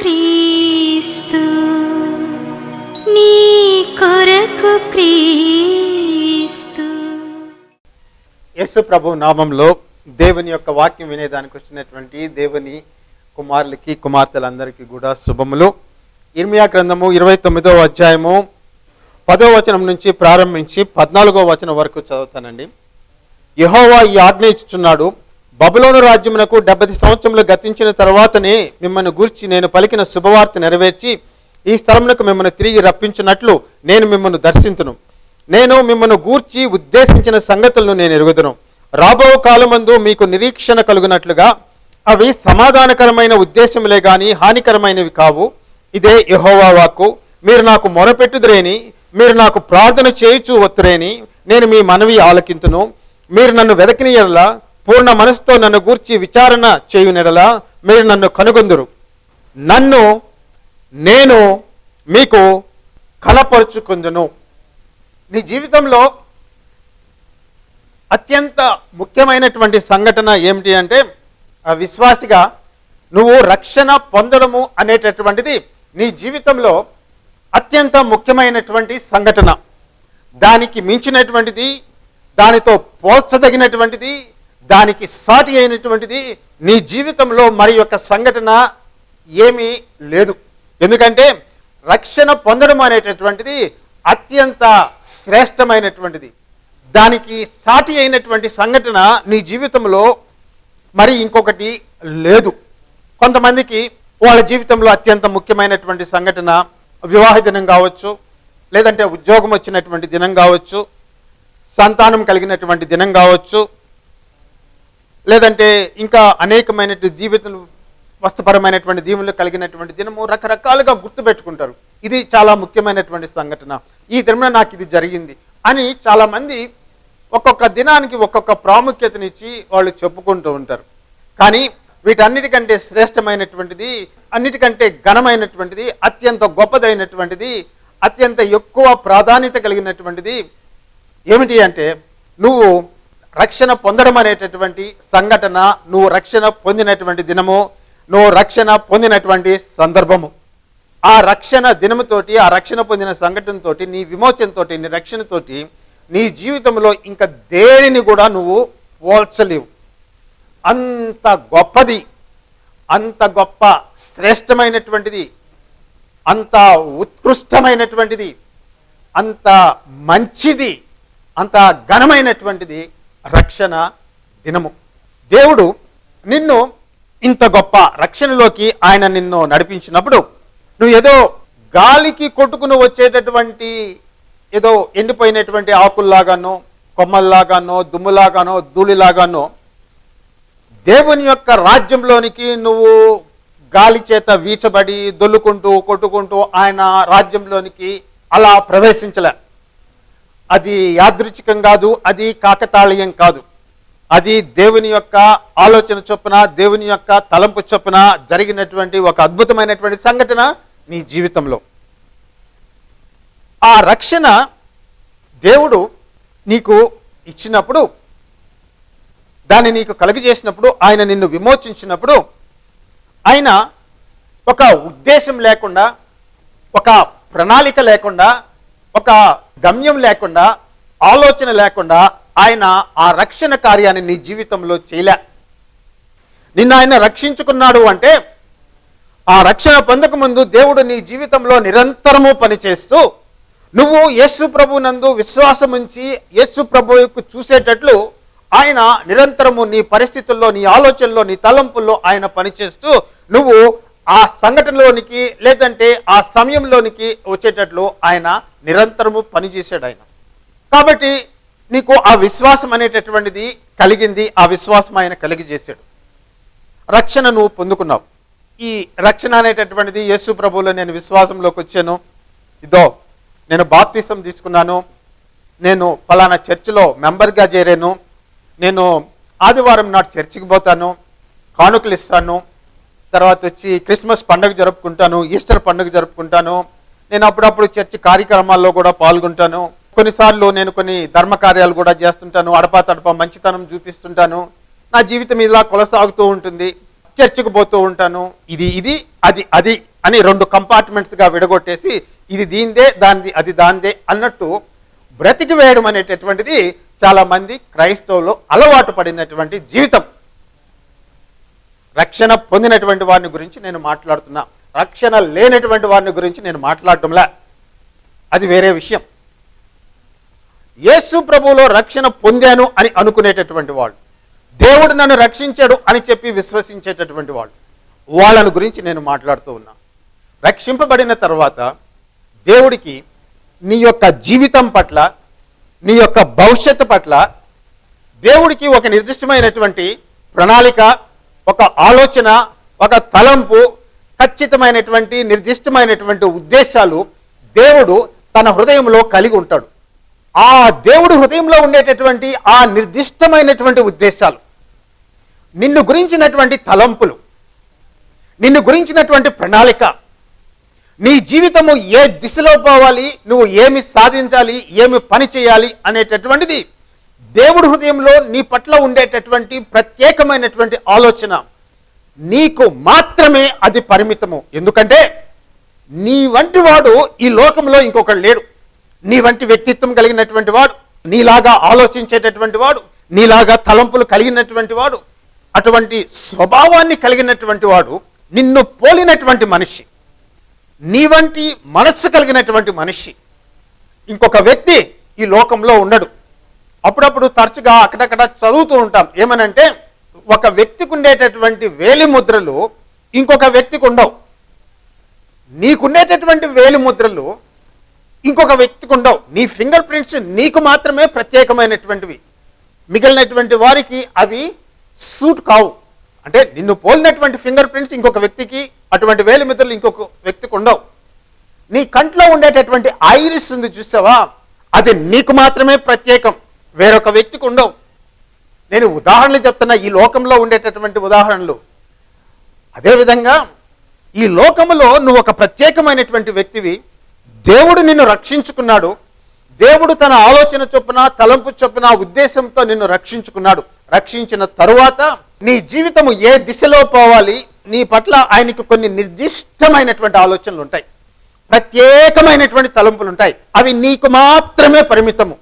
క్రీస్తు నీ కొరకు క్రీస్తు. యేసు ప్రభు నామంలో దేవుని యొక్క వాక్యం వినేదానికి వచ్చినటువంటి దేవుని కుమారులకి కుమార్తెలందరికీ కూడా శుభములు. ఇర్మియా గ్రంథము ఇరవై తొమ్మిదో అధ్యాయము పదో వచనం నుంచి ప్రారంభించి పద్నాలుగో వచనం వరకు చదువుతానండి. యెహోవా ఈ ఆజ్ఞ ఇచ్చుచున్నాడు బబులోను రాజ్యమునకు డెబ్బై సంవత్సరములు గతించిన తర్వాతనే మిమ్మల్ని గూర్చి నేను పలికిన శుభవార్త నెరవేర్చి ఈ స్థలమునకు మిమ్మల్ని తిరిగి రప్పించినట్లు నేను మిమ్మల్ని దర్శించును నేను మిమ్మల్ని గూర్చి ఉద్దేశించిన సంగతులను నేను ఎరుగుదును. రాబో కాలమందు మీకు నిరీక్షణ కలుగునట్లుగా అవి సమాధానకరమైన ఉద్దేశములే గాని హానికరమైనవి కావు. ఇదే యహోవా వాక్కు. మీరు నాకు మొరపెట్టుదురేని మీరు నాకు ప్రార్థన చేయుచు వత్తురేని నేను మీ మనవి ఆలకింతును. మీరు నన్ను వెదకిన పూర్ణ మనసుతో నన్ను గూర్చి విచారణ చేయునెడల మీరు నన్ను కనుగొందురు. నన్ను నేను మీకు కలపరుచుకుందును. నీ జీవితంలో అత్యంత ముఖ్యమైనటువంటి సంఘటన ఏమిటి అంటే విశ్వాసిగా నువ్వు రక్షణ పొందడము అనేటటువంటిది నీ జీవితంలో అత్యంత ముఖ్యమైనటువంటి సంఘటన. దానికి మించినటువంటిది దానితో పోల్చదగినటువంటిది దానికి సాటి అయినటువంటిది నీ జీవితంలో మరి యొక్క సంఘటన ఏమీ లేదు. ఎందుకంటే రక్షణ పొందడం అనేటటువంటిది అత్యంత శ్రేష్టమైనటువంటిది. దానికి సాటి అయినటువంటి సంఘటన నీ జీవితంలో మరి ఇంకొకటి లేదు. కొంతమందికి వాళ్ళ జీవితంలో అత్యంత ముఖ్యమైనటువంటి సంఘటన వివాహ దినం కావచ్చు లేదంటే ఉద్యోగం వచ్చినటువంటి దినం కావచ్చు సంతానం కలిగినటువంటి దినం కావచ్చు లేదంటే ఇంకా అనేకమైన జీవితం వస్తుపరమైనటువంటి దీవులు కలిగినటువంటి దినము రకరకాలుగా గుర్తుపెట్టుకుంటారు. ఇది చాలా ముఖ్యమైనటువంటి సంఘటన. ఈ దినమున నాకు ఇది జరిగింది అని చాలామంది ఒక్కొక్క దినానికి ఒక్కొక్క ప్రాముఖ్యతనిచ్చి వాళ్ళు చెప్పుకుంటూ ఉంటారు. కానీ వీటన్నిటికంటే శ్రేష్టమైనటువంటిది అన్నిటికంటే ఘనమైనటువంటిది అత్యంత గొప్పదైనటువంటిది అత్యంత ఎక్కువ ప్రాధాన్యత కలిగినటువంటిది ఏమిటి అంటే నువ్వు రక్షణ పొందడం అనేటటువంటి సంఘటన నువ్వు రక్షణ పొందినటువంటి దినము నువ్వు రక్షణ పొందినటువంటి సందర్భము. ఆ రక్షణ దినముతోటి ఆ రక్షణ పొందిన సంఘటనతో నీ విమోచనతో నీ రక్షణతోటి నీ జీవితంలో ఇంకా దేనిని కూడా నువ్వు పోల్చలేవు. అంత గొప్పది అంత గొప్ప శ్రేష్టమైనటువంటిది అంత ఉత్కృష్టమైనటువంటిది అంత మంచిది అంత ఘనమైనటువంటిది రక్షణ దినము. దేవుడు నిన్ను ఇంత గొప్ప రక్షణలోకి ఆయన నిన్ను నడిపించినప్పుడు నువ్వు ఏదో గాలికి కొట్టుకుని వచ్చేటటువంటి ఏదో ఎండిపోయినటువంటి ఆకుల్లాగానో కొమ్మల్లాగానో దుమ్ములాగానో ధూళిలాగానో దేవుని యొక్క రాజ్యంలోనికి నువ్వు గాలి చేత వీచబడి దొల్లుకుంటూ కొట్టుకుంటూ ఆయన రాజ్యంలోనికి అలా ప్రవేశించలే. అది యాదృచ్ఛికం కాదు అది కాకతాళీయం కాదు. అది దేవుని యొక్క ఆలోచన చొప్పున దేవుని యొక్క తలంపు చొప్పున జరిగినటువంటి ఒక అద్భుతమైనటువంటి సంఘటన నీ జీవితంలో. ఆ రక్షణ దేవుడు నీకు ఇచ్చినప్పుడు దాన్ని నీకు కలుగజేసినప్పుడు ఆయన నిన్ను విమోచించినప్పుడు ఆయన ఒక ఉద్దేశం లేకుండా ఒక ప్రణాళిక లేకుండా ఒక గమ్యం లేకుండా ఆలోచన లేకుండా ఆయన ఆ రక్షణ కార్యాన్ని నీ జీవితంలో చేయలే. నిన్న ఆయన రక్షించుకున్నాడు అంటే ఆ రక్షణ పొందక ముందు దేవుడు నీ జీవితంలో నిరంతరము పనిచేస్తూ నువ్వు యేసు ప్రభు నందు విశ్వాసం ఉంచి యేసు ప్రభువుకు చూసేటట్లు ఆయన నిరంతరము నీ పరిస్థితుల్లో నీ ఆలోచనలో నీ తలంపుల్లో ఆయన పనిచేస్తూ నువ్వు ఆ సంఘటనలోనికి లేదంటే ఆ సమయంలోనికి వచ్చేటట్లు ఆయన నిరంతరము పనిచేశాడు ఆయన. కాబట్టి నీకు ఆ విశ్వాసం అనేటటువంటిది కలిగింది ఆ విశ్వాసం ఆయన కలిగి చేశాడు రక్షణ నువ్వు పొందుకున్నావు. ఈ రక్షణ అనేటటువంటిది యేసు ప్రభువులో నేను విశ్వాసంలోకి వచ్చాను. ఇదో నేను బాప్తిసం తీసుకున్నాను. నేను ఫలానా చర్చిలో మెంబర్గా చేరాను. నేను ఆదివారం నాడు చర్చికి పోతాను. కానుకలు ఇస్తాను. తర్వాత వచ్చి క్రిస్మస్ పండుగ జరుపుకుంటాను ఈస్టర్ పండుగ జరుపుకుంటాను. నేను అప్పుడప్పుడు చర్చి కార్యక్రమాల్లో కూడా పాల్గొంటాను. కొన్నిసార్లు నేను కొన్ని ధర్మ కార్యాలు కూడా చేస్తుంటాను. అడపా తడప మంచితనం చూపిస్తుంటాను. నా జీవితం ఇలా కొనసాగుతూ ఉంటుంది. చర్చికి పోతూ ఉంటాను. ఇది ఇది అది అది అని రెండు కంపార్ట్మెంట్స్గా విడగొట్టేసి ఇది దీందే దానిది అది దాందే అన్నట్టు బ్రతికి వేయడం అనేటటువంటిది చాలామంది క్రైస్తవులు అలవాటు పడినటువంటి జీవితం. రక్షణ పొందినటువంటి వారిని గురించి నేను మాట్లాడుతున్నా. రక్షణ లేనటువంటి వారిని గురించి నేను మాట్లాడటంలా. అది వేరే విషయం. యేసు ప్రభువులో రక్షణ పొందాను అని అనుకునేటటువంటి వాళ్ళు దేవుడు నన్ను రక్షించాడు అని చెప్పి విశ్వసించేటటువంటి వాళ్ళు వాళ్ళని గురించి నేను మాట్లాడుతూ ఉన్నా. రక్షింపబడిన తర్వాత దేవుడికి నీ యొక్క జీవితం పట్ల నీ యొక్క భవిష్యత్తు పట్ల దేవుడికి ఒక నిర్దిష్టమైనటువంటి ప్రణాళిక ఒక ఆలోచన ఒక తలంపు ఖచ్చితమైనటువంటి నిర్దిష్టమైనటువంటి ఉద్దేశాలు దేవుడు తన హృదయంలో కలిగి ఉంటాడు. ఆ దేవుడు హృదయంలో ఉండేటటువంటి ఆ నిర్దిష్టమైనటువంటి ఉద్దేశాలు నిన్ను గురించినటువంటి తలంపులు నిన్ను గురించినటువంటి ప్రణాళిక నీ జీవితము ఏ దిశలో పోవాలి నువ్వు ఏమి సాధించాలి ఏమి పని చేయాలి అనేటటువంటిది దేవుడి హృదయంలో నీ పట్ల ఉండేటటువంటి ప్రత్యేకమైనటువంటి ఆలోచన నీకు మాత్రమే అది పరిమితము. ఎందుకంటే నీ వంటి వాడు ఈ లోకంలో ఇంకొకడు లేడు. నీ వంటి వ్యక్తిత్వం కలిగినటువంటి వాడు నీలాగా ఆలోచించేటటువంటి వాడు నీలాగా తలంపులు కలిగినటువంటి వాడు అటువంటి స్వభావాన్ని కలిగినటువంటి వాడు నిన్ను పోలినటువంటి మనిషి నీ వంటి మనస్సు కలిగినటువంటి మనిషి. ఇంకొక వ్యక్తి ఈ లోకంలో ఉండడు. అప్పుడప్పుడు తరచుగా అక్కడక్కడ చదువుతూ ఉంటాం. ఏమనంటే ఒక వ్యక్తికి ఉండేటటువంటి వేలి ముద్రలు ఇంకొక వ్యక్తికి ఉండవు. నీకుండేటటువంటి వేలి ముద్రలు ఇంకొక వ్యక్తికి ఉండవు. నీ ఫింగర్ ప్రింట్స్ నీకు మాత్రమే ప్రత్యేకమైనటువంటివి. మిగిలినటువంటి వారికి అవి సూట్ కావు. అంటే నిన్ను పోలినటువంటి ఫింగర్ ప్రింట్స్ ఇంకొక వ్యక్తికి అటువంటి వేలి ముద్రలు ఇంకొక వ్యక్తికి ఉండవు. నీ కంట్లో ఉండేటటువంటి ఐరిస్ ఉంది చూసావా? అది నీకు మాత్రమే ప్రత్యేకం. వేరొక వ్యక్తికి ఉండవు. నేను ఉదాహరణలు చెప్తున్నా ఈ లోకంలో ఉండేటటువంటి ఉదాహరణలు. అదేవిధంగా ఈ లోకములో నువ్వు ఒక ప్రత్యేకమైనటువంటి వ్యక్తివి దేవుడు నిన్ను రక్షించుకున్నాడు. దేవుడు తన ఆలోచన చొప్పున తలంపు చొప్పున ఉద్దేశంతో నిన్ను రక్షించుకున్నాడు. రక్షించిన తరువాత నీ జీవితము ఏ దిశలో పోవాలి నీ పట్ల ఆయనకి కొన్ని నిర్దిష్టమైనటువంటి ఆలోచనలు ఉంటాయి ప్రత్యేకమైనటువంటి తలంపులు ఉంటాయి అవి నీకు మాత్రమే పరిమితము.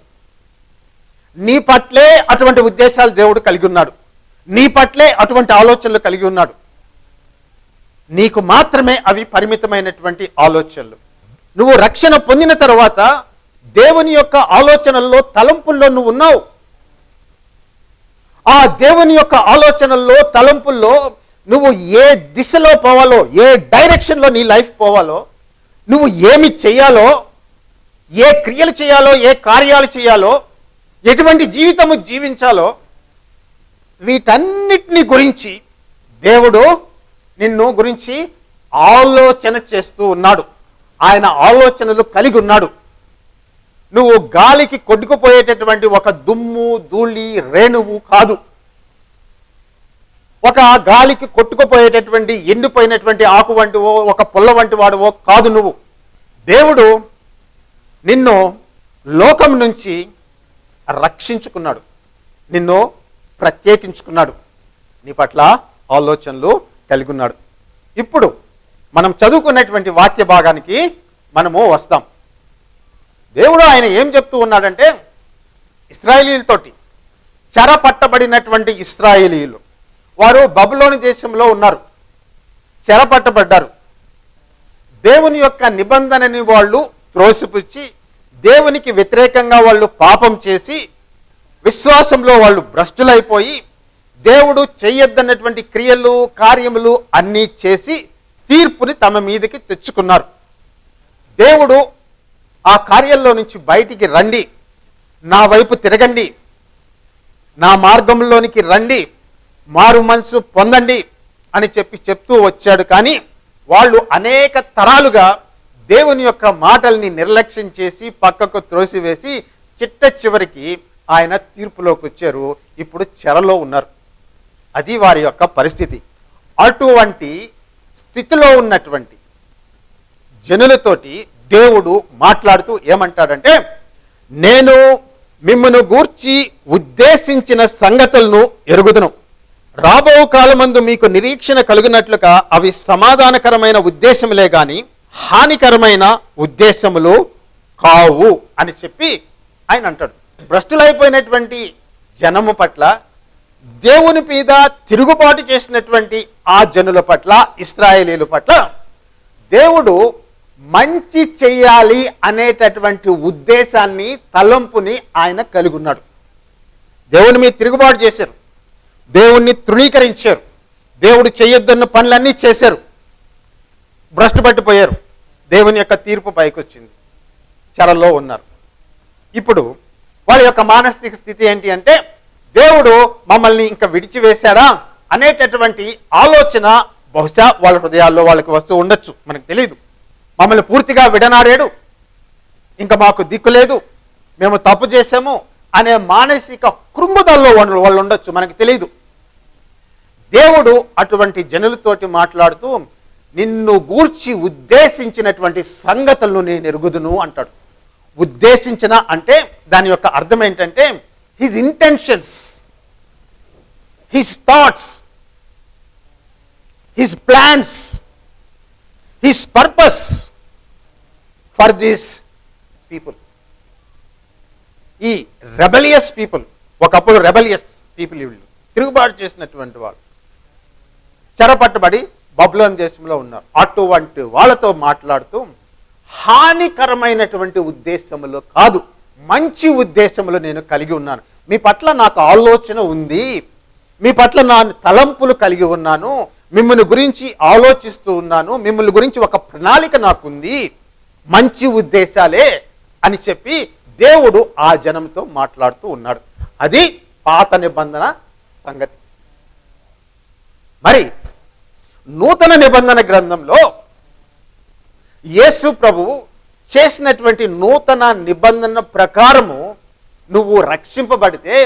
నీ పట్లే అటువంటి ఉద్దేశాలు దేవుడు కలిగి ఉన్నాడు. నీ పట్లే అటువంటి ఆలోచనలు కలిగి ఉన్నాడు. నీకు మాత్రమే అవి పరిమితమైనటువంటి ఆలోచనలు. నువ్వు రక్షణ పొందిన తర్వాత దేవుని యొక్క ఆలోచనల్లో తలంపుల్లో నువ్వు ఉన్నావు. ఆ దేవుని యొక్క ఆలోచనల్లో తలంపుల్లో నువ్వు ఏ దిశలో పోవాలో ఏ డైరెక్షన్లో నీ లైఫ్ పోవాలో నువ్వు ఏమి చేయాలో ఏ క్రియలు చేయాలో ఏ కార్యాలు చేయాలో ఎటువంటి జీవితము జీవించాలో వీటన్నిటిని గురించి దేవుడు నిన్ను గురించి ఆలోచన చేస్తూ ఉన్నాడు. ఆయన ఆలోచనలు కలిగి ఉన్నాడు. నువ్వు గాలికి కొట్టుకుపోయేటటువంటి ఒక దుమ్ము ధూళి రేణువు కాదు. ఒక గాలికి కొట్టుకుపోయేటటువంటి ఎండిపోయినటువంటి ఆకు వంటివో ఒక పుల్ల వంటి వాడువో కాదు నువ్వు. దేవుడు నిన్ను లోకం నుంచి రక్షించుకున్నాడు. నిన్ను ప్రత్యేకించుకున్నాడు. నీ పట్ల ఆలోచనలు కలిగి ఉన్నాడు. ఇప్పుడు మనం చదువుకున్నటువంటి వాక్య భాగానికి మనము వస్తాం. దేవుడు ఆయన ఏం చెప్తూ ఉన్నాడంటే ఇస్రాయేలీలతోటి చెర పట్టబడినటువంటి ఇస్రాయేలీలు వారు బబులోని దేశంలో ఉన్నారు. చెర పట్టబడ్డారు దేవుని యొక్క నిబంధనని వాళ్ళు త్రోసిపుచ్చి దేవునికి వ్యతిరేకంగా వాళ్ళు పాపం చేసి విశ్వాసంలో వాళ్ళు భ్రష్టులైపోయి దేవుడు చెయ్యొద్దన్నటువంటి క్రియలు కార్యములు అన్నీ చేసి తీర్పుని తమ మీదకి తెచ్చుకున్నారు. దేవుడు ఆ కార్యంలో నుంచి బయటికి రండి నా వైపు తిరగండి నా మార్గంలోనికి రండి మారు మనసు పొందండి అని చెప్పి చెప్తూ వచ్చాడు. కానీ వాళ్ళు అనేక తరాలుగా దేవుని యొక్క మాటల్ని నిర్లక్ష్యం చేసి పక్కకు త్రోసివేసి చిట్ట చివరికి ఆయన తీర్పులోకి వచ్చారు. ఇప్పుడు చెరలో ఉన్నారు. అది వారి యొక్క పరిస్థితి. అటువంటి స్థితిలో ఉన్నటువంటి జనులతోటి దేవుడు మాట్లాడుతూ ఏమంటాడంటే నేను మిమ్మను గూర్చి ఉద్దేశించిన సంగతులను ఎరుగుదును. రాబో కాలమందు మీకు నిరీక్షణ కలిగినట్లుగా అవి సమాధానకరమైన ఉద్దేశములే కానీ హానికరమైన ఉద్దేశములు కావు అని చెప్పి ఆయన అంటాడు. భ్రష్టులైపోయినటువంటి జనము పట్ల దేవుని మీద తిరుగుబాటు చేసినటువంటి ఆ జనుల పట్ల ఇస్రాయేలీల పట్ల దేవుడు మంచి చెయ్యాలి అనేటటువంటి ఉద్దేశాన్ని తలంపుని ఆయన కలిగి ఉన్నాడు దేవుని మీద తిరుగుబాటు చేశారు. దేవుణ్ణి తృణీకరించారు. దేవుడు చేయొద్దన్న పనులన్నీ చేశారు. భ్రష్టు పట్టిపోయారు దేవుని యొక్క తీర్పు పైకొచ్చింది. చెరలో ఉన్నారు. ఇప్పుడు వాళ్ళ యొక్క మానసిక స్థితి ఏంటి అంటే దేవుడు మమ్మల్ని ఇంకా విడిచివేశాడా అనేటటువంటి ఆలోచన బహుశా వాళ్ళ హృదయాల్లో వాళ్ళకి వస్తూ ఉండొచ్చు. మనకు తెలియదు మమ్మల్ని పూర్తిగా విడనాడాడు. ఇంకా మాకు దిక్కు లేదు. మేము తప్పు చేసాము అనే మానసిక కృంగుదల్లో వాళ్ళు వాళ్ళు ఉండొచ్చు. మనకు తెలియదు దేవుడు అటువంటి జనులతోటి మాట్లాడుతూ నిన్ను గూర్చి ఉద్దేశించినటువంటి సంగతులను నేను ఎరుగుదును అంటాడు. ఉద్దేశించిన అంటే దాని యొక్క అర్థం ఏంటంటే his intentions his thoughts his plans his purpose for this people ఈ రెబలియస్ పీపుల్ ఒకప్పుడు రెబలియస్ పీపుల్ వీళ్ళు. తిరుగుబాటు చేసినటువంటి వాళ్ళు. చెరపట్టబడి బబులోన్ దేశంలో ఉన్నారు. అటువంటి వాళ్ళతో మాట్లాడుతూ హానికరమైనటువంటి ఉద్దేశములో కాదు మంచి ఉద్దేశములు నేను కలిగి ఉన్నాను. మీ పట్ల నాకు ఆలోచన ఉంది. మీ పట్ల నా తలంపులు కలిగి ఉన్నాను. మిమ్మల్ని గురించి ఆలోచిస్తూ ఉన్నాను. మిమ్మల్ని గురించి ఒక ప్రణాళిక నాకుంది. మంచి ఉద్దేశాలే అని చెప్పి దేవుడు ఆ జనంతో మాట్లాడుతూ ఉన్నాడు. అది పాత నిబంధన సంగతి. మరి నూతన నిబంధన గ్రంథంలో యేసు ప్రభువు చేసినటువంటి నూతన నిబంధన ప్రకారము నువ్వు రక్షింపబడితే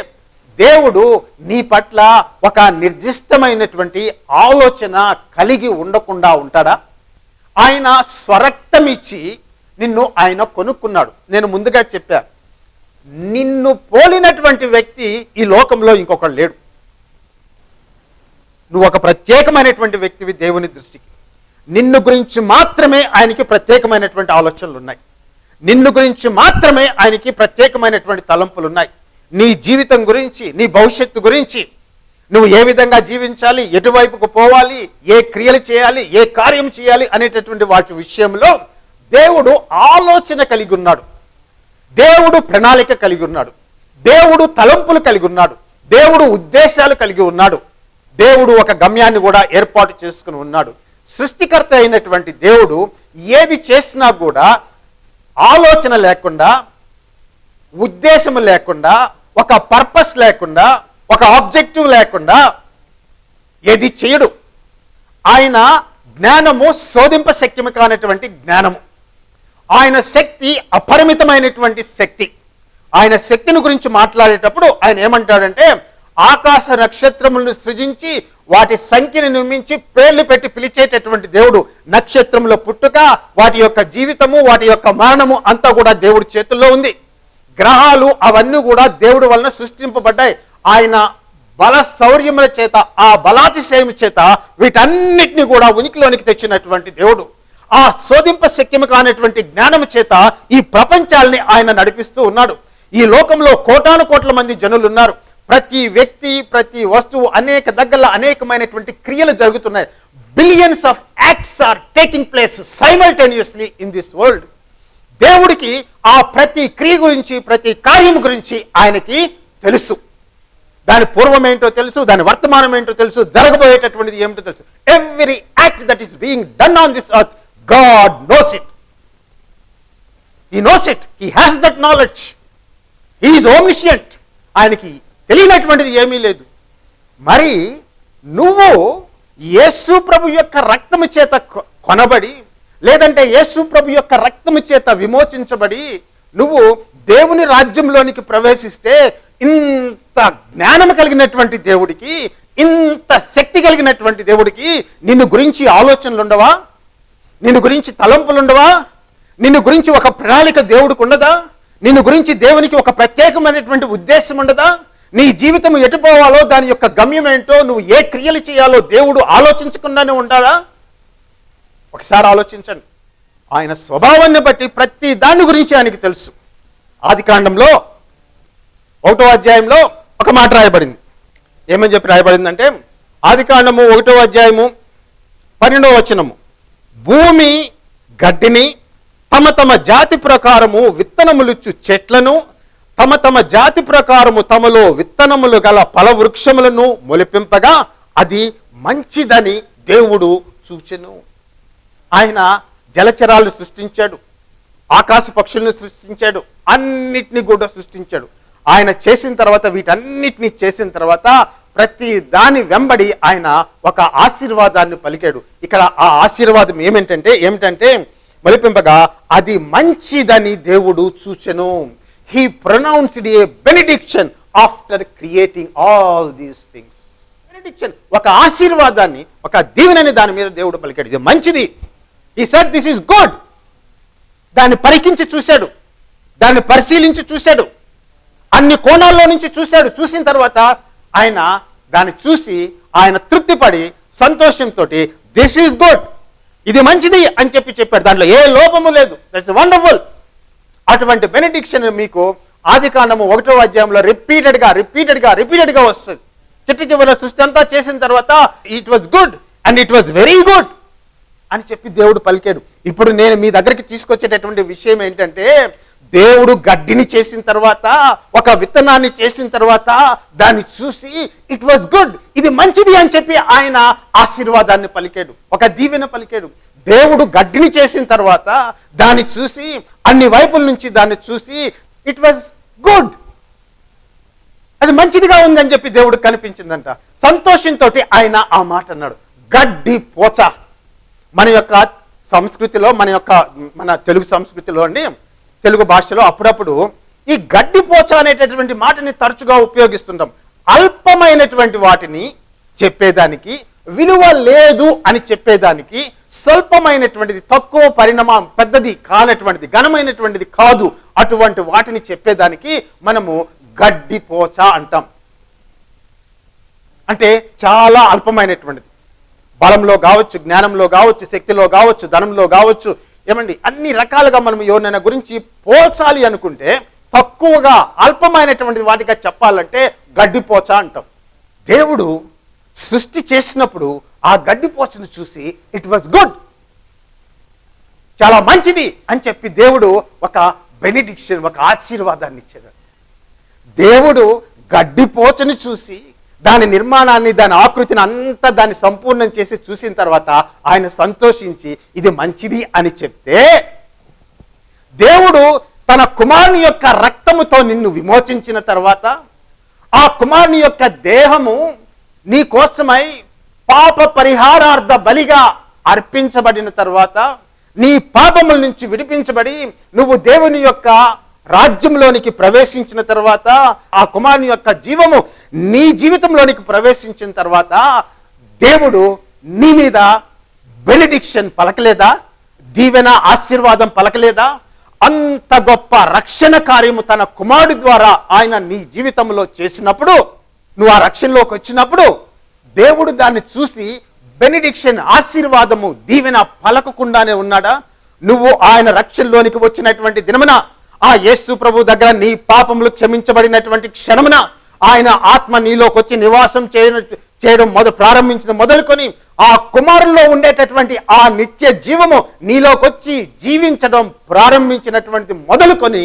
దేవుడు నీ పట్ల ఒక నిర్దిష్టమైనటువంటి ఆలోచన కలిగి ఉండకుండా ఉంటాడా? ఆయన స్వరక్తం ఇచ్చి నిన్ను ఆయన కొనుక్కున్నాడు. నేను ముందుగా చెప్పాను నిన్ను పోలినటువంటి వ్యక్తి ఈ లోకంలో ఇంకొకడు లేడు. నువ్వు ఒక ప్రత్యేకమైనటువంటి వ్యక్తివి దేవుని దృష్టికి. నిన్ను గురించి మాత్రమే ఆయనకి ప్రత్యేకమైనటువంటి ఆలోచనలు ఉన్నాయి నిన్ను గురించి మాత్రమే ఆయనకి ప్రత్యేకమైనటువంటి తలంపులు ఉన్నాయి నీ జీవితం గురించి నీ భవిష్యత్తు గురించి నువ్వు ఏ విధంగా జీవించాలి ఎటువైపుకు పోవాలి ఏ క్రియలు చేయాలి ఏ కార్యం చేయాలి అనేటటువంటి వాటి విషయంలో దేవుడు ఆలోచన కలిగి ఉన్నాడు. దేవుడు ప్రణాళిక కలిగి ఉన్నాడు. దేవుడు తలంపులు కలిగి ఉన్నాడు. దేవుడు ఉద్దేశాలు కలిగి ఉన్నాడు. దేవుడు ఒక గమ్యాన్ని కూడా ఏర్పాటు చేసుకుని ఉన్నాడు. సృష్టికర్త అయినటువంటి దేవుడు ఏది చేసినా కూడా ఆలోచన లేకుండా ఉద్దేశం లేకుండా ఒక పర్పస్ లేకుండా ఒక ఆబ్జెక్టివ్ లేకుండా ఏది చేయడు. ఆయన జ్ఞానము శోధింప శక్యము కానటువంటి జ్ఞానము. ఆయన శక్తి అపరిమితమైనటువంటి శక్తి. ఆయన శక్తిని గురించి మాట్లాడేటప్పుడు ఆయన ఏమంటాడంటే ఆకాశ నక్షత్రములను సృజించి వాటి సంఖ్యను నిర్మించి పేర్లు పెట్టి పిలిచేటటువంటి దేవుడు నక్షత్రముల పుట్టుక వాటి యొక్క జీవితము వాటి యొక్క మరణము అంతా కూడా దేవుడి చేతుల్లో ఉంది. గ్రహాలు అవన్నీ కూడా దేవుడి వలన సృష్టింపబడ్డాయి. ఆయన బల శౌర్యముల చేత ఆ బలాతిశయము చేత వీటన్నిటిని కూడా ఉనికిలోనికి తెచ్చినటువంటి దేవుడు. ఆ శోధింప శక్యము కానటువంటి జ్ఞానము చేత ఈ ప్రపంచాలని ఆయన నడిపిస్తూ ఉన్నాడు. ఈ లోకంలో కోటాను కోట్ల మంది జనులు ఉన్నారు. ప్రతి వ్యక్తి ప్రతి వస్తువు అనేక దగ్గర అనేకమైనటువంటి క్రియలు జరుగుతున్నాయి. Billions of acts are taking place simultaneously in this world దేవుడికి ఆ ప్రతి క్రియ గురించి ప్రతి కార్యం గురించి ఆయనకి తెలుసు. దాని పూర్వం ఏంటో తెలుసు దాని వర్తమానం ఏంటో తెలుసు జరగబోయేటటువంటిది ఏమిటో తెలుసు. Every act that is being done on this earth God knows it he knows it he has that knowledge is omniscient ఆయనకి తెలియనటువంటిది ఏమీ లేదు. మరి నువ్వు యేసు ప్రభు యొక్క రక్తము చేత కొ- కొనబడి లేదంటే యేసు ప్రభు యొక్క రక్తము చేత విమోచించబడి నువ్వు దేవుని రాజ్యంలోనికి ప్రవేశిస్తే ఇంత జ్ఞానం కలిగినటువంటి దేవుడికి ఇంత శక్తి కలిగినటువంటి దేవుడికి నిన్ను గురించి ఆలోచనలు ఉండవా? నిన్ను గురించి తలంపులు ఉండవా? నిన్ను గురించి ఒక ప్రణాళిక దేవుడికి ఉండదా? నిన్ను గురించి దేవునికి ఒక ప్రత్యేకమైనటువంటి ఉద్దేశం ఉండదా? నీ జీవితం ఎటు పోవాలో దాని యొక్క గమ్యం ఏంటో నువ్వు ఏ క్రియలు చేయాలో దేవుడు ఆలోచించకుండానే ఉండాలా? ఒకసారి ఆలోచించండి. ఆయన స్వభావాన్ని బట్టి ప్రతి దాని గురించి ఆయనకి తెలుసు. ఆది కాండంలో ఒకటో అధ్యాయంలో ఒక మాట రాయబడింది. ఏమని చెప్పి రాయబడిందంటే ఆది కాండము ఒకటో అధ్యాయము పన్నెండవ వచనము. భూమి గడ్డిని తమ తమ జాతి ప్రకారము విత్తనములుచ్చు చెట్లను తమ తమ జాతి ప్రకారము తమలో విత్తనములు గల పల వృక్షములను మొలిపింపగా అది మంచిదని దేవుడు చూచెను ఆయన జలచరాలు సృష్టించాడు ఆకాశ పక్షులను సృష్టించాడు అన్నిటిని కూడా సృష్టించాడు. ఆయన చేసిన తర్వాత వీటన్నిటిని చేసిన తర్వాత ప్రతి దాని వెంబడి ఆయన ఒక ఆశీర్వాదాన్ని పలికాడు. ఇక్కడ ఆ ఆశీర్వాదం ఏమిటంటే ఏమిటంటే మొలిపింపగా అది మంచిదని దేవుడు చూచెను he pronounced a benediction after creating all these things benediction ఒక ఆశీర్వాదాన్ని ఒక దీవెనని దాని మీద దేవుడు పలికాడు. ఇది మంచిది. ఈ సెట్ దిస్ ఈస్ గుడ్ దాన్ని పరికించి చూశాడు. దాన్ని పరిశీలించి చూశాడు. అన్ని కోణాల్లో నుంచి చూశాడు. చూసిన తర్వాత ఆయన దాన్ని చూసి ఆయన తృప్తిపడి సంతోషంతో దిస్ ఈస్ గుడ్ ఇది మంచిది అని చెప్పి చెప్పాడు. దాంట్లో ఏ లోపము లేదు. దట్స్ వండర్ఫుల్ అటువంటి బెనిడిక్షన్ మీకు ఆదికాండము ఒకటో అధ్యాయంలో రిపీటెడ్గా రిపీటెడ్గా రిపీటెడ్గా వస్తుంది. చిట్ట చివరి సృష్టి అంతా చేసిన తర్వాత it was good and it was very good అని చెప్పి దేవుడు పలికాడు. ఇప్పుడు నేను మీ దగ్గరికి తీసుకొచ్చేటటువంటి విషయం ఏంటంటే దేవుడు గడ్డిని చేసిన తర్వాత ఒక విత్తనాన్ని చేసిన తర్వాత దాన్ని చూసి ఇట్ వాజ్ గుడ్ ఇది మంచిది అని చెప్పి ఆయన ఆశీర్వాదాన్ని పలికాడు. ఒక దీవెన పలికాడు. దేవుడు గడ్డిని చేసిన తర్వాత దాన్ని చూసి అన్ని వైపుల నుంచి దాన్ని చూసి ఇట్ వాజ్ గుడ్ అది మంచిదిగా ఉందని చెప్పి దేవుడు కనిపించిందంట. సంతోషంతో ఆయన ఆ మాట అన్నాడు. గడ్డి పోచ. మన యొక్క సంస్కృతిలో మన యొక్క మన తెలుగు సంస్కృతిలో అండి తెలుగు భాషలో అప్పుడప్పుడు ఈ గడ్డి పోచ అనేటటువంటి మాటని తరచుగా ఉపయోగిస్తుంటాం. అల్పమైనటువంటి వాటిని చెప్పేదానికి విలువ లేదు అని చెప్పేదానికి స్వల్పమైనటువంటిది తక్కువ పరిణామం పెద్దది కానటువంటిది ఘనమైనటువంటిది కాదు. అటువంటి వాటిని చెప్పేదానికి మనము గడ్డిపోచ అంటాం. అంటే చాలా అల్పమైనటువంటిది. బలంలో కావచ్చు జ్ఞానంలో కావచ్చు శక్తిలో కావచ్చు ధనంలో కావచ్చు ఏమండి అన్ని రకాలుగా మనం ఎవరినైనా గురించి పోల్చాలి అనుకుంటే తక్కువగా అల్పమైనటువంటి వాటిగా చెప్పాలంటే గడ్డిపోచ అంటాం. దేవుడు సృష్టి చేసినప్పుడు ఆ గడ్డి గడ్డిపోచను చూసి ఇట్ వాజ్ గుడ్ చాలా మంచిది అని చెప్పి దేవుడు ఒక బెనిడిక్షన్ ఒక ఆశీర్వాదాన్ని ఇచ్చాడు. దేవుడు గడ్డిపోచని చూసి దాని నిర్మాణాన్ని దాని ఆకృతిని అంతా దాన్ని సంపూర్ణం చేసి చూసిన తర్వాత ఆయన సంతోషించి ఇది మంచిది అని చెప్తే దేవుడు తన కుమారుని యొక్క రక్తముతో నిన్ను విమోచించిన తర్వాత ఆ కుమారుని యొక్క దేహము నీ కోసమై పాప పరిహారార్థ బలిగా అర్పించబడిన తర్వాత నీ పాపముల నుంచి విడిపించబడి నువ్వు దేవుని యొక్క రాజ్యంలోనికి ప్రవేశించిన తర్వాత ఆ కుమారుని యొక్క జీవము నీ జీవితంలోనికి ప్రవేశించిన తర్వాత దేవుడు నీ మీద బెనిడిక్షన్ పలకలేదా? దీవెన ఆశీర్వాదం పలకలేదా? అంత గొప్ప రక్షణ కార్యము తన కుమారుడి ద్వారా ఆయన నీ జీవితంలో చేసినప్పుడు నువ్వు ఆ రక్షణలోకి వచ్చినప్పుడు దేవుడు దాన్ని చూసి బెనిడిక్షన్ ఆశీర్వాదము దీవెన పలకకుండానే ఉన్నాడా? నువ్వు ఆయన రక్షణలోనికి వచ్చినటువంటి దినమున ఆ యేసు ప్రభు దగ్గర నీ పాపములు క్షమించబడినటువంటి క్షణమున ఆయన ఆత్మ నీలోకి వచ్చి నివాసం చేయన చేయడం మొదలు ప్రారంభించిన మొదలుకొని ఆ కుమారుల్లో ఉండేటటువంటి ఆ నిత్య జీవము నీలోకి వచ్చి జీవించడం ప్రారంభించినటువంటి మొదలుకొని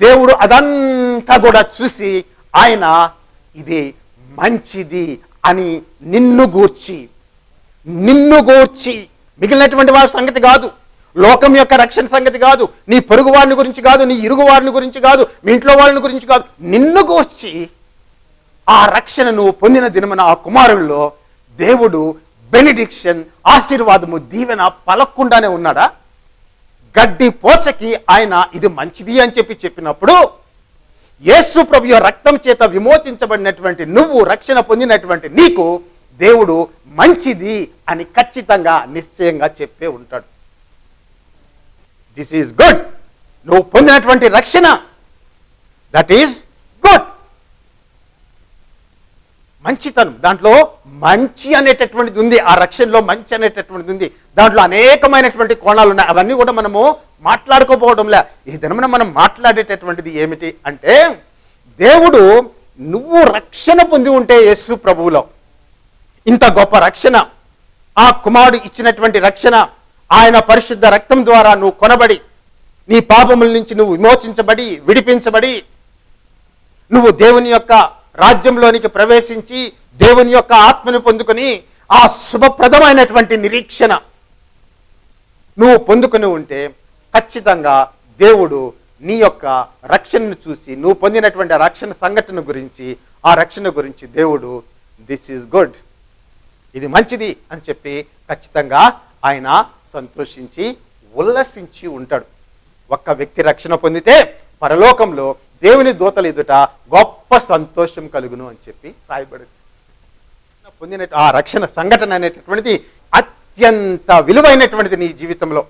దేవుడు అదంతా కూడా చూసి ఆయన ఇది మంచిది అని నిన్ను గూర్చి నిన్ను గూర్చి మిగిలినటువంటి వారి సంగతి కాదు. లోకం యొక్క రక్షణ సంగతి కాదు. నీ పొరుగు వారిని గురించి కాదు నీ ఇరుగు వారిని గురించి కాదు మీ ఇంట్లో వాళ్ళని గురించి కాదు. నిన్ను గూర్చి ఆ రక్షణ నువ్వు పొందిన దినమున ఆ కుమారుల్లో దేవుడు బెనిడిక్షన్ ఆశీర్వాదము దీవెన పలక్కుండానే ఉన్నాడా? గడ్డి పోచకి ఆయన ఇది మంచిది అని చెప్పి చెప్పినప్పుడు యేసు ప్రభు రక్తం చేత విమోచించబడినటువంటి నువ్వు రక్షణ పొందినటువంటి నీకు దేవుడు మంచిది అని ఖచ్చితంగా నిశ్చయంగా చెప్పే ఉంటాడు. దిస్ ఈజ్ గుడ్ నువ్వు పొందినటువంటి రక్షణ దట్ ఈజ్ గుడ్ మంచితనం. దాంట్లో మంచి అనేటటువంటిది ఉంది. ఆ రక్షణలో మంచి అనేటటువంటిది ఉంది. దాంట్లో అనేకమైనటువంటి కోణాలు ఉన్నాయి. అవన్నీ కూడా మనము మాట్లాడుకోపోవడంలే. ఈ దినమున మనం మాట్లాడేటటువంటిది ఏమిటి అంటే దేవుడు నువ్వు రక్షణ పొంది ఉంటే యేసు ప్రభువులో. ఇంత గొప్ప రక్షణ ఆ కుమారుడు ఇచ్చినటువంటి రక్షణ ఆయన పరిశుద్ధ రక్తం ద్వారా నువ్వు కొనబడి నీ పాపముల నుంచి నువ్వు విమోచించబడి విడిపించబడి నువ్వు దేవుని యొక్క రాజ్యంలోనికి ప్రవేశించి దేవుని యొక్క ఆత్మను పొందుకొని ఆ శుభప్రదమైనటువంటి నిరీక్షణ నువ్వు పొందుకుని ఉంటే ఖచ్చితంగా దేవుడు నీ యొక్క రక్షణను చూసి నువ్వు పొందినటువంటి ఆ రక్షణ సంఘటన గురించి ఆ రక్షణ గురించి దేవుడు దిస్ ఈజ్ గుడ్ ఇది మంచిది అని చెప్పి ఖచ్చితంగా ఆయన సంతోషించి ఉల్లసించి ఉంటాడు. ఒక్క వ్యక్తి రక్షణ పొందితే పరలోకంలో దేవుని దూతలు ఎదుట గొప్ప సంతోషం కలుగును అని చెప్పి రాయబడింది. పొందిన ఆ రక్షణ సంఘటన అనేటటువంటిది అత్యంత విలువైనటువంటిది నీ జీవితంలో.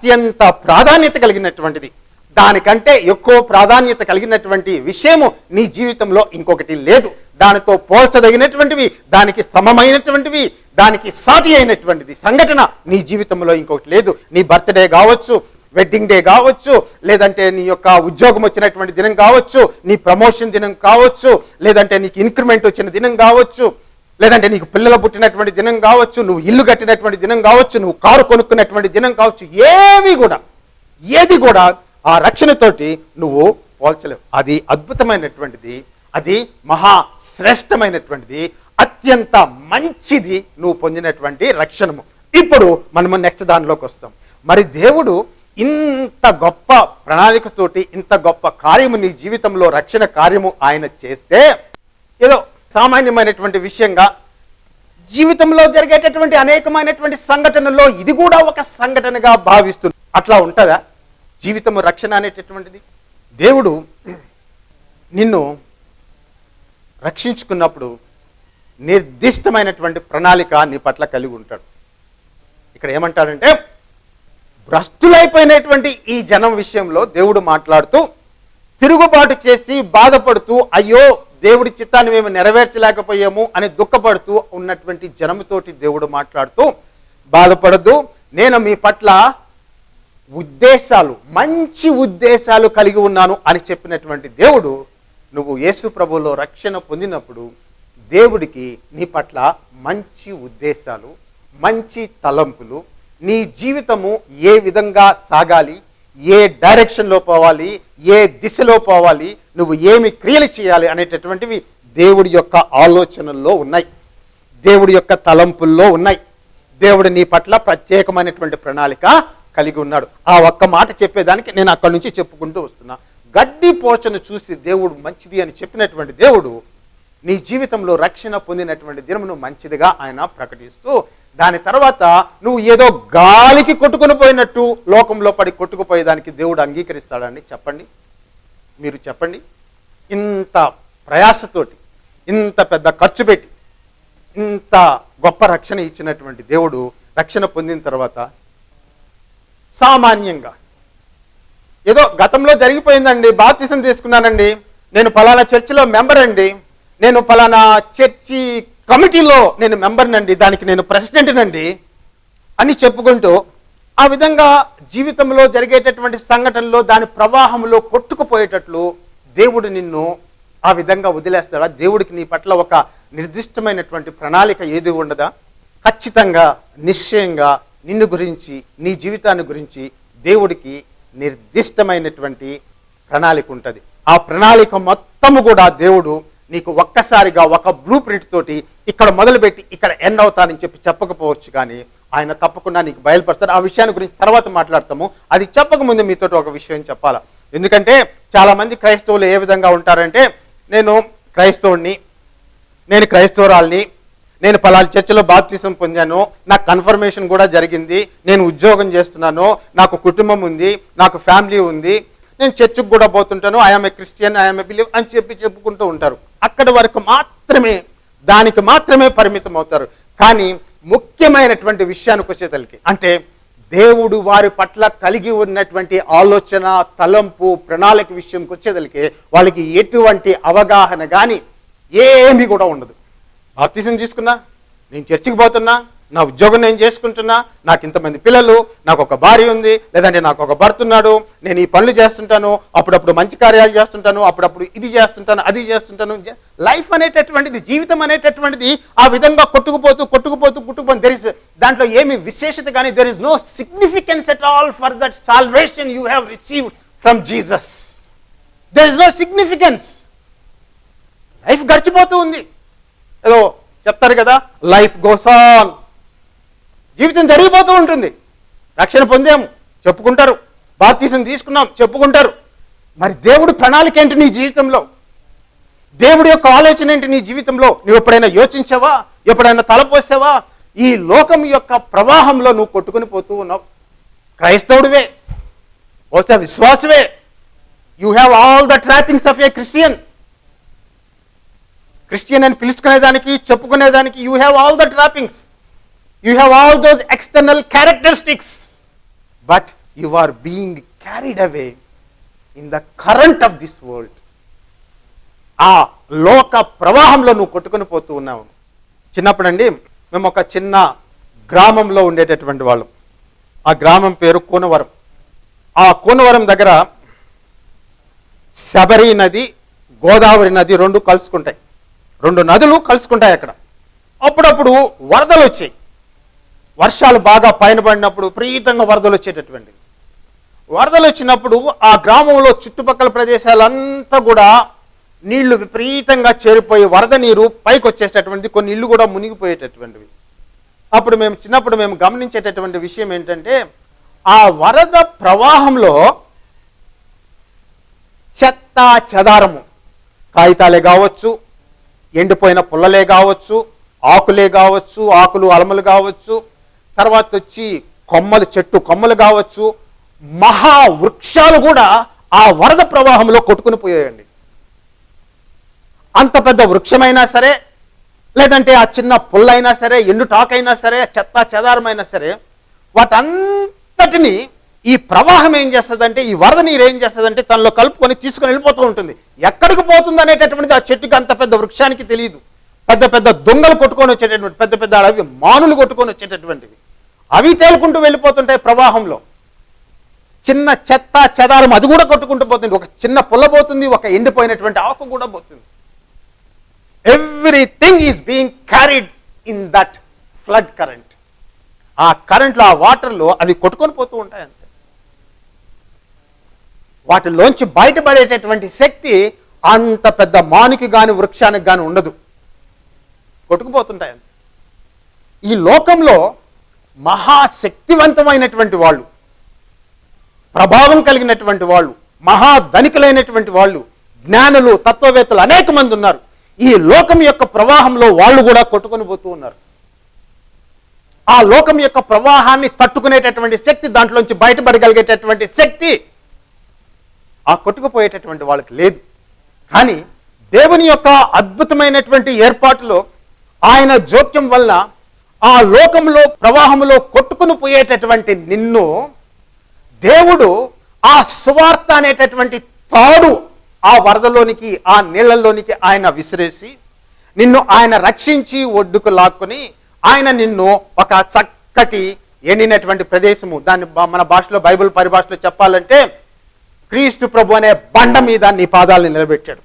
అత్యంత ప్రాధాన్యత కలిగినటువంటిది. దానికంటే ఎక్కువ ప్రాధాన్యత కలిగినటువంటి విషయము నీ జీవితంలో ఇంకొకటి లేదు. దానితో పోల్చదగినటువంటివి దానికి సమమైనటువంటివి దానికి సాటి అయినటువంటిది సంఘటన నీ జీవితంలో ఇంకొకటి లేదు. నీ బర్త్డే కావచ్చు వెడ్డింగ్ డే కావచ్చు లేదంటే నీ యొక్క ఉద్యోగం వచ్చినటువంటి దినం కావచ్చు నీ ప్రమోషన్ దినం కావచ్చు లేదంటే నీకు ఇంక్రిమెంట్ వచ్చిన దినం కావచ్చు లేదంటే నీకు పిల్లలు పుట్టినటువంటి దినం కావచ్చు నువ్వు ఇల్లు కట్టినటువంటి దినం కావచ్చు నువ్వు కారు కొనుక్కున్నటువంటి దినం కావచ్చు ఏవి కూడా ఏది కూడా ఆ రక్షణతోటి నువ్వు పోల్చలేవు. అది అద్భుతమైనటువంటిది అది మహా శ్రేష్టమైనటువంటిది అత్యంత మంచిది నువ్వు పొందినటువంటి రక్షణము. ఇప్పుడు మనము నెక్స్ట్ దానిలోకి వస్తాం. మరి దేవుడు ఇంత గొప్ప ప్రణాళికతోటి ఇంత గొప్ప కార్యము నీ జీవితంలో రక్షణ కార్యము ఆయన చేస్తే ఏదో సామాన్యమైనటువంటి విషయంగా జీవితంలో జరిగేటటువంటి అనేకమైనటువంటి సంఘటనలో ఇది కూడా ఒక సంఘటనగా భావిస్తుంది అట్లా ఉంటుందా? జీవితము రక్షణ అనేటటువంటిది? దేవుడు నిన్ను రక్షించుకున్నప్పుడు నిర్దిష్టమైనటువంటి ప్రణాళిక నీ పట్ల కలిగి ఉంటాడు. ఇక్కడ ఏమంటాడంటే భ్రష్టులైపోయినటువంటి ఈ జనం విషయంలో దేవుడు మాట్లాడుతూ తిరుగుబాటు చేసి బాధపడుతూ అయ్యో దేవుడి చిత్తాన్ని మేము నెరవేర్చలేకపోయాము అని దుఃఖపడుతూ ఉన్నటువంటి జనముతోటి దేవుడు మాట్లాడుతూ బాధపడద్దు నేను మీ పట్ల ఉద్దేశాలు మంచి ఉద్దేశాలు కలిగి ఉన్నాను అని చెప్పినటువంటి దేవుడు నువ్వు యేసు ప్రభువులో రక్షణ పొందినప్పుడు దేవుడికి నీ పట్ల మంచి ఉద్దేశాలు మంచి తలంపులు నీ జీవితము ఏ విధంగా సాగాలి ఏ డైరెక్షన్లో పోవాలి ఏ దిశలో పోవాలి నువ్వు ఏమి క్రియలు చేయాలి అనేటటువంటివి దేవుడి యొక్క ఆలోచనల్లో ఉన్నాయి. దేవుడి యొక్క తలంపుల్లో ఉన్నాయి. దేవుడు నీ పట్ల ప్రత్యేకమైనటువంటి ప్రణాళిక కలిగి ఉన్నాడు. ఆ ఒక్క మాట చెప్పేదానికి నేను అక్కడి నుంచి చెప్పుకుంటూ వస్తున్నా. గడ్డి పోషణ చూసి దేవుడు మంచిది అని చెప్పినటువంటి దేవుడు నీ జీవితంలో రక్షణ పొందినటువంటి దినమును మంచిదిగా ఆయన ప్రకటిస్తూ దాని తర్వాత నువ్వు ఏదో గాలికి కొట్టుకుని పోయినట్టు లోకంలో పడి కొట్టుకుపోయేదానికి దేవుడు అంగీకరిస్తాడని చెప్పండి. మీరు చెప్పండి. ఇంత ప్రయాసతోటి ఇంత పెద్ద ఖర్చు పెట్టి ఇంత గొప్ప రక్షణ ఇచ్చినటువంటి దేవుడు రక్షణ పొందిన తర్వాత సామాన్యంగా ఏదో గతంలో జరిగిపోయిందండి బాప్తిసం తీసుకున్నానండి నేను ఫలానా చర్చిలో మెంబర్ అండి నేను ఫలానా చర్చి కమిటీలో నేను మెంబర్నండి దానికి నేను ప్రెసిడెంట్నండి అని చెప్పుకుంటూ ఆ విధంగా జీవితంలో జరిగేటటువంటి సంఘటనలో దాని ప్రవాహంలో కొట్టుకుపోయేటట్లు దేవుడు నిన్ను ఆ విధంగా వదిలేస్తాడా? దేవుడికి నీ పట్ల ఒక నిర్దిష్టమైనటువంటి ప్రణాళిక ఏది ఉండదా? ఖచ్చితంగా నిశ్చయంగా నిన్ను గురించి నీ జీవితాన్ని గురించి దేవుడికి నిర్దిష్టమైనటువంటి ప్రణాళిక ఉంటుంది. ఆ ప్రణాళిక మొత్తము కూడా దేవుడు నీకు ఒక్కసారిగా ఒక బ్లూ ప్రింట్ తోటి ఇక్కడ మొదలుపెట్టి ఇక్కడ ఎండ్ అవుతానని చెప్పి చెప్పకపోవచ్చు కానీ ఆయన తప్పకుండా నీకు బయలుపరుస్తారు ఆ విషయాన్ని గురించి తర్వాత మాట్లాడతాము. అది చెప్పకముందు మీతో ఒక విషయం చెప్పాలా? ఎందుకంటే చాలామంది క్రైస్తవులు ఏ విధంగా ఉంటారంటే నేను క్రైస్తవుణ్ణి నేను క్రైస్తవురాల్ని నేను పలాలు చర్చిలో బాప్తీసం పొందాను నాకు కన్ఫర్మేషన్ కూడా జరిగింది నేను ఉద్యోగం చేస్తున్నాను నాకు కుటుంబం ఉంది నాకు ఫ్యామిలీ ఉంది నేను చర్చికి కూడా పోతుంటాను I'm a Christian I'm a believe అని చెప్పి చెప్పుకుంటూ ఉంటారు. అక్కడి వరకు మాత్రమే దానికి మాత్రమే పరిమితం అవుతారు కానీ ముఖ్యమైనటువంటి విషయానికి వచ్చేతలకి అంటే దేవుడు వారి పట్ల కలిగి ఉన్నటువంటి ఆలోచన తలంపు ప్రణాళిక విషయంకి వచ్చేదలికే వాళ్ళకి ఎటువంటి అవగాహన కానీ ఏమీ కూడా ఉండదు. బాప్తిజం తీసుకున్నా నేను చర్చికి పోతున్నా నా ఉద్యోగం నేను చేసుకుంటున్నా నాకు ఇంతమంది పిల్లలు నాకు ఒక భార్య ఉంది లేదంటే నాకు ఒక భర్త ఉన్నాడు నేను ఈ పనులు చేస్తుంటాను అప్పుడప్పుడు మంచి కార్యాలు చేస్తుంటాను అప్పుడప్పుడు ఇది చేస్తుంటాను అది చేస్తుంటాను. లైఫ్ అనేటటువంటిది జీవితం అనేటటువంటిది ఆ విధంగా కొట్టుకుపోతూ కొట్టుకుపోతూ కొట్టుకుపోతూ దెర్ ఇస్ దాంట్లో ఏమి విశేషత కానీ there is no significance at all for that salvation you have received from Jesus there is no significance life గడిచిపోతూ ఉంది. ఏదో చెప్తారు కదా లైఫ్ గోస్ ఆన్ జీవితం జరిగిపోతూ ఉంటుంది. రక్షణ పొందాము. చెప్పుకుంటారు. బాప్తీసం తీసుకున్నాం. చెప్పుకుంటారు. మరి దేవుడు ప్రణాళిక ఏంటి నీ జీవితంలో? దేవుడి యొక్క ఆలోచన ఏంటి నీ జీవితంలో? నువ్వు ఎప్పుడైనా యోచించావా? ఎప్పుడైనా తలపోసావా ఈ లోకం యొక్క ప్రవాహంలో నువ్వు కొట్టుకుని పోతూ ఉన్నావు. క్రైస్తవుడివే. బహుశా విశ్వాసవే. You have all the trappings of a Christian Christian అని పిలుచుకునేదానికి చెప్పుకునేదానికి you have all the trappings you have all those external characteristics but you are being carried away in the current of this world ఆ లోక ప్రవాహంలో నువ్వు కొట్టుకొని పోతూ ఉన్నావు. చిన్నప్పుడండి మేము ఒక చిన్న గ్రామంలో ఉండేటటువంటి వాళ్ళం. ఆ గ్రామం పేరు కూనవరం. ఆ కోనవరం దగ్గర శబరి నది గోదావరి నది రెండు కలుసుకుంటాయి. రెండు నదులు కలుసుకుంటాయి అక్కడ. అప్పుడప్పుడు వరదలు వచ్చాయి. వర్షాలు బాగా పైన పడినప్పుడు విపరీతంగా వరదలు వచ్చేటటువంటివి. వరదలు వచ్చినప్పుడు ఆ గ్రామంలో చుట్టుపక్కల ప్రదేశాలంతా కూడా నీళ్ళు విపరీతంగా చేరిపోయి వరద నీరు పైకి వచ్చేటటువంటిది కొన్ని ఇళ్ళు కూడా మునిగిపోయేటటువంటివి. అప్పుడు మేము చిన్నప్పుడు మేము గమనించేటటువంటి విషయం ఏంటంటే ఆ వరద ప్రవాహంలో చెత్త చెదారము కాగితాలే కావచ్చు ఎండిపోయిన పుల్లలే కావచ్చు ఆకులే కావచ్చు ఆకులు అలములు కావచ్చు తర్వాత వచ్చి కొమ్మలు చెట్టు కొమ్మలు కావచ్చు మహా వృక్షాలు కూడా ఆ వరద ప్రవాహంలో కొట్టుకుని పోయాయండి. అంత పెద్ద వృక్షమైనా సరే లేదంటే ఆ చిన్న పుల్లైనా సరే ఎండు టాక్ అయినా సరే చెత్త చెదారమైనా సరే వాటంతటిని ఈ ప్రవాహం ఏం చేస్తుందంటే ఈ వరద నీరు ఏం చేస్తుందంటే తనలో కలుపుకొని తీసుకుని వెళ్ళిపోతూ ఉంటుంది. ఎక్కడికి పోతుంది అనేటటువంటిది ఆ చెట్టుకి అంత పెద్ద వృక్షానికి తెలియదు పెద్ద పెద్ద దొంగలు కొట్టుకొని వచ్చేటటువంటి పెద్ద పెద్ద అడవి మానులు కొట్టుకొని వచ్చేటటువంటివి అవి తేలుకుంటూ వెళ్ళిపోతుంటాయి ప్రవాహంలో. చిన్న చెత్త చెదారం అది కూడా కొట్టుకుంటూ పోతుంది. ఒక చిన్న పుల్ల పోతుంది ఒక ఎండిపోయినటువంటి ఆకు కూడా పోతుంది. Everything is being carried in that flood current ఆ కరెంట్లో ఆ వాటర్లో అది కొట్టుకొని పోతూ ఉంటాయి అంతే. వాటిలోంచి బయటపడేటటువంటి శక్తి అంత పెద్ద మానికి కానీ వృక్షానికి కానీ ఉండదు. కొట్టుకుపోతుంటాయి అంతే. ఈ లోకంలో మహాశక్తివంతమైనటువంటి వాళ్ళు ప్రభావం కలిగినటువంటి వాళ్ళు మహాధనికులైనటువంటి వాళ్ళు జ్ఞానులు తత్వవేత్తలు అనేక మంది ఉన్నారు. ఈ లోకం యొక్క ప్రవాహంలో వాళ్ళు కూడా కొట్టుకొని పోతూ ఉన్నారు. ఆ లోకం యొక్క ప్రవాహాన్ని తట్టుకునేటటువంటి శక్తి దాంట్లోంచి బయటపడగలిగేటటువంటి శక్తి ఆ కొట్టుకుపోయేటటువంటి వాళ్ళకి లేదు. కానీ దేవుని యొక్క అద్భుతమైనటువంటి ఏర్పాటులో ఆయన జోక్యం వల్ల ఆ లోకంలో ప్రవాహంలో కొట్టుకుని పోయేటటువంటి నిన్ను దేవుడు ఆ సువార్త అనేటటువంటి తాడు ఆ వరదలోనికి ఆ నీళ్ళలోనికి ఆయన విసిరేసి నిన్ను ఆయన రక్షించి ఒడ్డుకు లాక్కుని ఆయన నిన్ను ఒక చక్కటి ఎండినటువంటి ప్రదేశము. దాన్ని మన భాషలో బైబిల్ పరిభాషలో చెప్పాలంటే క్రీస్తు ప్రభు అనే బండ మీద నీ పాదాలను నిలబెట్టాడు.